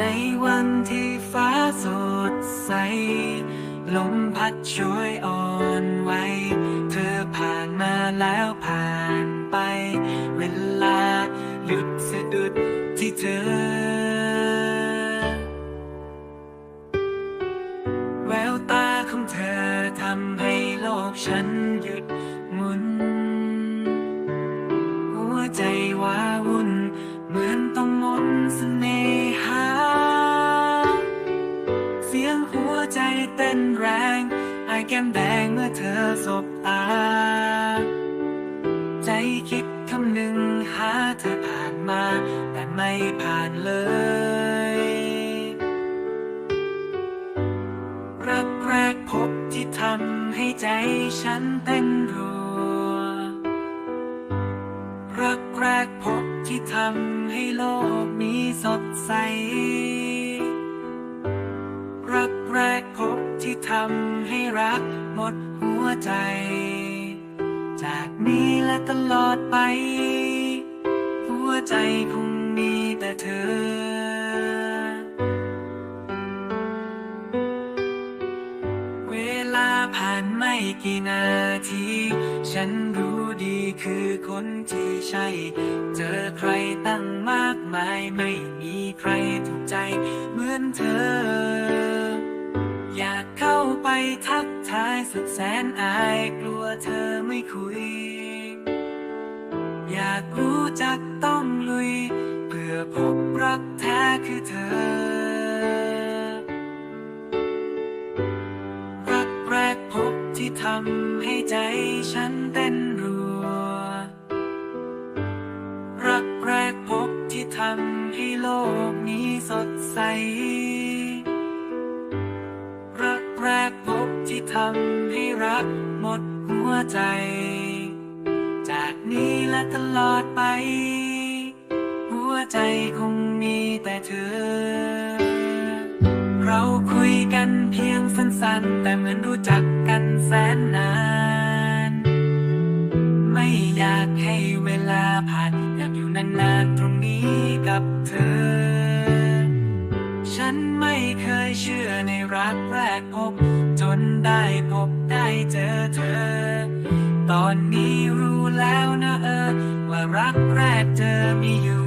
ในวันที่ฟ้าสดใส ลมพัดช่วยอ่อนไหวเธอผ่านมาแล้วผ่านไป เวลาหยุดสะดุดที่เธอ แววตาของเธอทำให้โลกฉันหยุดหมุน หัวใจว้าวุ่น เหมือนต้องมนต์เสน่ เต้นแรงไอายแก้มแดงเมื่อเธอสบตา ใจคิดคำหนึ่งหาเธอผ่านมา แต่ไม่ผ่านเลย รักแรกพบที่ทำให้ใจฉันเต้นรัว รักแรกพบที่ทำให้โลกนี้สดใสำให้รักหมดหัวใจ จากนี้และตลอดไป หัวใจคงมีแต่เธอเวลาผ่านไม่กี่นาที ฉันรู้ดีคือคนที่ใช่ เจอใครตั้งมากมาย ไม่มีใครถูกใจเหมือนเธอ อยากเข้าไปทักทายสุดแสนอายกลัวเธอไม่คุย อยากรู้จักต้องลุย เพื่อพบรักแท้คือเธอ รักแรกพบที่ทำให้ใจฉันเต้นรัว รักแรกพบที่ทำให้โลกนี้สดใส ทำให้รักหมดหัวใจ จากนี้และตลอดไป หัวใจคงมีแต่เธอ เราคุยกันเพียงสั้นๆ แต่เหมือนรู้จักกันแสนนาน ไม่อยากให้เวลาผ่านอยากอยู่นานๆตรงนี้กับเธอ เจอเธอ ตอนนี้รู้แล้วนะเออ ว่ารักแรกเจอมีอยู่